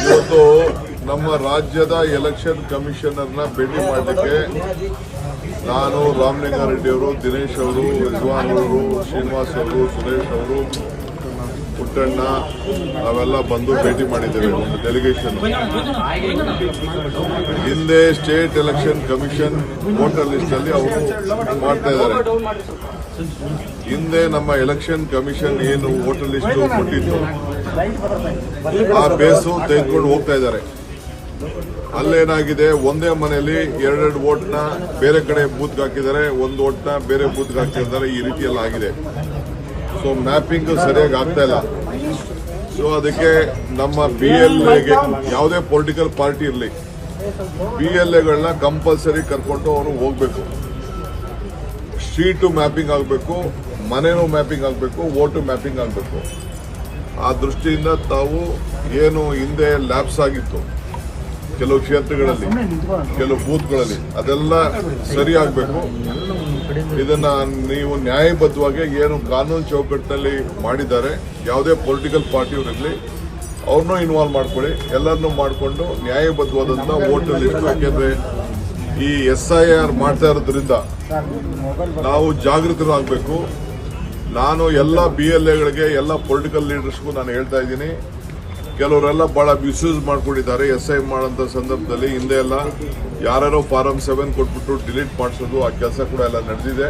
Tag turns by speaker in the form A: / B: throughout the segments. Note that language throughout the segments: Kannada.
A: ಇವತ್ತು ನಮ್ಮ ರಾಜ್ಯದ ಎಲೆಕ್ಷನ್ ಕಮಿಷನರ್ನ ಭೇಟಿ ಮಾಡಲಿಕ್ಕೆ ನಾನು ರಾಮಲಿಂಗಾರೆಡ್ಡಿ ಅವರು, ದಿನೇಶ್ ಅವರು ಯಜ್ವಾನ್ ಅವರು, ಶ್ರೀನಿವಾಸ್ ಅವರು, ಸುರೇಶ್ ಅವರು ಪುಟ್ಟಣ್ಣ, ನಾವೆಲ್ಲ ಬಂದು ಭೇಟಿ ಮಾಡಿದ್ದೇವೆ ಒಂದು ಡೆಲಿಗೇಷನ್ ಹಿಂದೆ state election commission voter list ಅಲ್ಲಿ ಅವರು ಮಾಡ್ತಾ ಇದ್ದಾರೆ. ಹಿಂದೆ ನಮ್ಮ ಎಲೆಕ್ಷನ್ ಕಮಿಷನ್ ಏನು ವೋಟರ್ ಲಿಸ್ಟ್ ಕೊಟ್ಟಿತ್ತು ಆ ಬೇಸು ತೆಗೆದುಕೊಂಡು ಹೋಗ್ತಾ ಇದ್ದಾರೆ. ಅಲ್ಲೇನಾಗಿದೆ, ಒಂದೇ ಮನೆಯಲ್ಲಿ ಎರಡೆರಡು ವೋಟ್ನ ಬೇರೆ ಕಡೆ ಬೂತ್ಗೆ ಹಾಕಿದ್ದಾರೆ, ಒಂದು ವೋಟ್ನ ಬೇರೆ ಬೂತ್ಗೆ ಹಾಕಿದ್ದಾರೆ, ಈ ರೀತಿಯಲ್ಲ ಆಗಿದೆ. ಸೊ ಮ್ಯಾಪಿಂಗ್ ಸರಿಯಾಗಿ ಆಗ್ತಾ ಇಲ್ಲ. ಸೊ ಅದಕ್ಕೆ ನಮ್ಮ ಬಿ ಎಲ್ ಎಗೆ ಯಾವುದೇ ಪೊಲಿಟಿಕಲ್ ಪಾರ್ಟಿ ಇರಲಿ ಬಿ ಎಲ್ ಎಗಳನ್ನ ಕಂಪಲ್ಸರಿ ಕರ್ಕೊಂಡು ಅವರು ಹೋಗ್ಬೇಕು. ಸ್ಟ್ರೀಟು ಮ್ಯಾಪಿಂಗ್ ಆಗಬೇಕು, ಮನೆನೂ ಮ್ಯಾಪಿಂಗ್ ಆಗಬೇಕು ಓಟು ಮ್ಯಾಪಿಂಗ್ ಆಗಬೇಕು. ಆ ದೃಷ್ಟಿಯಿಂದ ತಾವು ಏನು ಹಿಂದೆ ಲ್ಯಾಬ್ಸ್ ಆಗಿತ್ತು. ಕೆಲವು ಕ್ಷೇತ್ರಗಳಲ್ಲಿ ಕೆಲವು ಬೂತ್ಗಳಲ್ಲಿ ಅದೆಲ್ಲ ಸರಿ ಆಗಬೇಕು ಇದನ್ನ ನೀವು ನ್ಯಾಯಬದ್ಧವಾಗಿ ಏನು ಕಾನೂನು ಚೌಕಟ್ಟಿನಲ್ಲಿ ಮಾಡಿದ್ದಾರೆ ಯಾವುದೇ ಪೊಲಿಟಿಕಲ್ ಪಾರ್ಟಿಯವರಿರಲಿ ಅವ್ರನ್ನೂ ಇನ್ವಾಲ್ವ್ ಮಾಡ್ಕೊಳ್ಳಿ. ಎಲ್ಲರನ್ನೂ ಮಾಡಿಕೊಂಡು ನ್ಯಾಯಬದ್ಧವಾದಂಥ ಓಟಲ್ಲಿ ಯಾಕೆಂದರೆ ಯಾಕೆಂದ್ರೆ ಈ ಎಸ್ ಐ ಆರ್ ಮಾಡ್ತಾ ಇರೋದ್ರಿಂದ ನಾವು ಜಾಗೃತರಾಗಬೇಕು. ನಾನು ಎಲ್ಲ ಬಿ ಎಲ್ ಎಗಳಿಗೆ ಎಲ್ಲ ಪೊಲಿಟಿಕಲ್ ಲೀಡರ್ಸ್ಗೂ ನಾನು ಹೇಳ್ತಾ ಇದ್ದೀನಿ ಕೆಲವರೆಲ್ಲ ಬಹಳ ಮಿಸ್ಯೂಸ್ ಮಾಡ್ಕೊಂಡಿದ್ದಾರೆ. ಎಸ್ ಐ ಮಾಡೋಂಥ ಸಂದರ್ಭದಲ್ಲಿ ಹಿಂದೆ ಎಲ್ಲ ಯಾರ್ಯಾರೋ ಫಾರಂ ಸೆವೆನ್ ಕೊಟ್ಬಿಟ್ಟು ಡಿಲೀಟ್ ಮಾಡಿಸೋದು ಆ ಕೆಲಸ ಕೂಡ ಎಲ್ಲ ನಡೆದಿದೆ.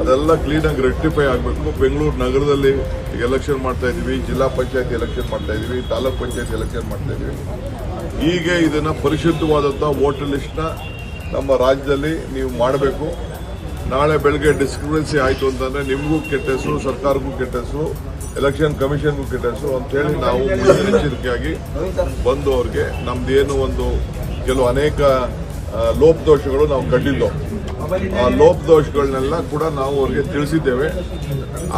A: ಅದೆಲ್ಲ ಕ್ಲೀನಾಗಿ ರೆಕ್ಟಿಫೈ ಆಗಬೇಕು. ಬೆಂಗಳೂರು ನಗರದಲ್ಲಿ ಎಲೆಕ್ಷನ್ ಮಾಡ್ತಾ ಇದ್ದೀವಿ, ಜಿಲ್ಲಾ ಪಂಚಾಯತ್ ಎಲೆಕ್ಷನ್ ಮಾಡ್ತಾ ಇದ್ದೀವಿ, ತಾಲೂಕ್ ಪಂಚಾಯತ್ ಎಲೆಕ್ಷನ್ ಮಾಡ್ತಾ ಇದ್ದೀವಿ. ಹೀಗೆ ಇದನ್ನು ಪರಿಶುದ್ಧವಾದಂಥ ವೋಟರ್ ಲಿಸ್ಟ್ನ ನಮ್ಮ ರಾಜ್ಯದಲ್ಲಿ ನೀವು ಮಾಡಬೇಕು. ನಾಳೆ ಬೆಳಗ್ಗೆ ಡಿಸ್ಕ್ರಿಮಿನೆನ್ಸಿ ಆಯಿತು ಅಂತಂದರೆ ನಿಮಗೂ ಕೆಟ್ಟ ಹೆಸರು, ಸರ್ಕಾರಕ್ಕೂ ಕೆಟ್ಟ ಹೆಸರು. ಎಲೆಕ್ಷನ್ ಕಮಿಷನ್ ಹೆಸರು ಅಂತೇಳಿ ನಾವು ಮುನ್ನೆಚ್ಚರಿಕೆಯಾಗಿ ಬಂದು ಅವ್ರಿಗೆ ನಮ್ದೇನು ಒಂದು ಕೆಲವು ಅನೇಕ ಲೋಪದೋಷಗಳು ನಾವು ಕಂಡಿದ್ದೋ. ಆ ಲೋಪದೋಷಗಳನ್ನೆಲ್ಲ ಕೂಡ ನಾವು ಅವ್ರಿಗೆ ತಿಳಿಸಿದ್ದೇವೆ.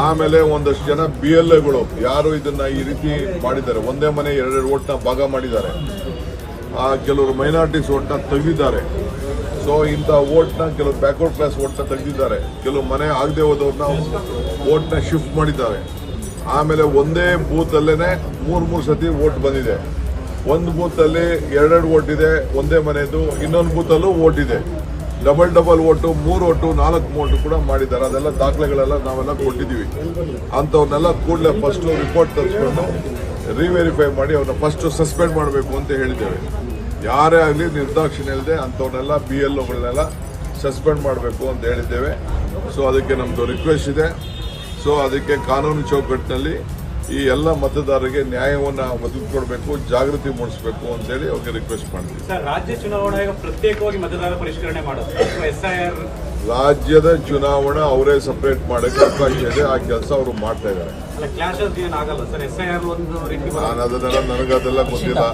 A: ಆಮೇಲೆ ಒಂದಷ್ಟು ಜನ ಬಿ ಎಲ್ ಎಗಳು ಯಾರು ಇದನ್ನ ಈ ರೀತಿ ಮಾಡಿದ್ದಾರೆ. ಒಂದೇ ಮನೆ ಎರಡೆರಡು ಓಟ್ನ ಭಾಗ ಮಾಡಿದ್ದಾರೆ. ಆ ಕೆಲವರು ಮೈನಾರಿಟೀಸ್ ಓಟ್ನ ತೆಗೆದಿದ್ದಾರೆ. ಸೊ ಇಂಥ ಓಟ್ನ ಕೆಲವು ಬ್ಯಾಕ್ವರ್ಡ್ ಕ್ಲಾಸ್ ಓಟ್ನ ತೆಗೆದಿದ್ದಾರೆ. ಕೆಲವು ಮನೆ ಆಗದೆ ಹೋದವ್ರನ್ನ ಓಟ್ನ ಶಿಫ್ಟ್ ಮಾಡಿದ್ದಾರೆ. ಆಮೇಲೆ ಒಂದೇ ಬೂತಲ್ಲೇ ಮೂರು ಮೂರ್ ಸತಿ ಓಟ್ ಬಂದಿದೆ. ಒಂದು ಬೂತಲ್ಲಿ ಎರಡೆರಡು ಓಟ್ ಇದೆ, ಒಂದೇ ಮನೆದು, ಇನ್ನೊಂದು ಬೂತಲ್ಲೂ ಓಟ್ ಇದೆ. ಡಬಲ್ ಡಬಲ್ ಓಟು, ಮೂರು ಓಟು, ನಾಲ್ಕು ಓಟು ಕೂಡ ಮಾಡಿದ್ದಾರೆ. ಅದೆಲ್ಲ ದಾಖಲೆಗಳೆಲ್ಲ ನಾವೆಲ್ಲ ಕೊಟ್ಟಿದ್ದೀವಿ. ಅಂಥವ್ರನ್ನೆಲ್ಲ ಕೂಡಲೇ ಫಸ್ಟ್ ರಿಪೋರ್ಟ್ ತರಿಸ್ಕೊಂಡು ರಿವೆರಿಫೈ ಮಾಡಿ ಅವ್ರನ್ನ ಫಸ್ಟ್ ಸಸ್ಪೆಂಡ್ ಮಾಡಬೇಕು ಅಂತ ಹೇಳಿದ್ದೇವೆ. ಯಾರೇ ಆಗಲಿ ನಿರ್ದಾಕ್ಷಿಣ್ಯ ಇಲ್ಲದೆ ಅಂಥವ್ರನ್ನೆಲ್ಲ ಬಿ ಎಲ್ ಒಗಳನ್ನೆಲ್ಲ ಸಸ್ಪೆಂಡ್ ಮಾಡಬೇಕು ಅಂತ ಹೇಳಿದ್ದೇವೆ. ಸೊ ಅದಕ್ಕೆ ನಮ್ಮದು ರಿಕ್ವೆಸ್ಟ್ ಇದೆ. ಸೊ ಅದಕ್ಕೆ ಕಾನೂನು ಚೌಕಟ್ಟಿನಲ್ಲಿ ಈ ಎಲ್ಲ ಮತದಾರರಿಗೆ ನ್ಯಾಯವನ್ನು ಒದಗಿಕೊಡ್ಬೇಕು ಜಾಗೃತಿ ಮೂಡಿಸಬೇಕು ಅಂತೇಳಿ ಅವ್ರಿಗೆ ರಿಕ್ವೆಸ್ಟ್ ಮಾಡ್ತೀವಿ
B: ಸರ್ ರಾಜ್ಯ ಚುನಾವಣಾ ಪ್ರತ್ಯೇಕವಾಗಿ ಮತದಾರ ಪರಿಷ್ಕರಣೆ ಮಾಡೋದು.
A: ರಾಜ್ಯದ ಚುನಾವಣೆ ಅವರೇ ಸಪರೇಟ್ ಮಾಡೋಕ್ಕೆ ಅವಕಾಶ ಇದೆ ಆ ಕೆಲಸ ಅವರು ಮಾಡ್ತಾ ಇದ್ದಾರೆ. ನಾನು ಅದನ್ನೆಲ್ಲ ನನಗದೆಲ್ಲ ಗೊತ್ತಿಲ್ಲ.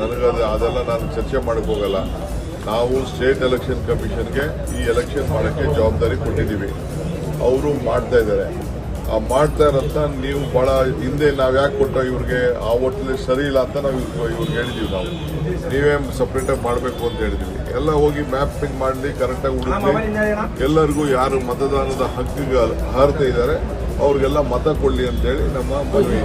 A: ನನಗದು ಅದೆಲ್ಲ ನಾನು ಚರ್ಚೆ ಮಾಡಕ್ ಹೋಗಲ್ಲ. ನಾವು ಸ್ಟೇಟ್ ಎಲೆಕ್ಷನ್ ಕಮಿಷನ್ಗೆ ಈ ಎಲೆಕ್ಷನ್ ಮಾಡೋಕ್ಕೆ ಜವಾಬ್ದಾರಿ ಕೊಟ್ಟಿದ್ದೀವಿ. ಅವರು ಮಾಡ್ತಾ ಇದ್ದಾರೆ. ಮಾಡ್ತಾ ಇರೋಂಥ ನೀವು ಬಹಳ ಹಿಂದೆ ನಾವು ಯಾಕೆ ಕೊಟ್ಟೋ ಇವ್ರಿಗೆ ಆ ಹೋಟ್ಲಲ್ಲಿ ಸರಿ ಇಲ್ಲ ಅಂತ ನಾವು ಇವ್ರಿಗೆ ಇವ್ರಿಗೆ ಹೇಳಿದ್ದೀವಿ ನಾವು. ನೀವೇ ಸಪ್ರೇಟಾಗಿ ಮಾಡಬೇಕು ಅಂತ ಹೇಳಿದ್ವಿ. ಎಲ್ಲ ಹೋಗಿ ಮ್ಯಾಪಿಂಗ್ ಮಾಡಲಿ ಕರೆಕ್ಟಾಗಿ ಹುಡುಕಿ ಎಲ್ಲರಿಗೂ ಯಾರು ಮತದಾನದ ಹಕ್ಕಿಗೆ ಅರ್ಹತೆ ಇದ್ದಾರೆ ಅವ್ರಿಗೆಲ್ಲ ಮತ ಕೊಡಲಿ ಅಂತೇಳಿ ನಮ್ಮ ಮನವಿ.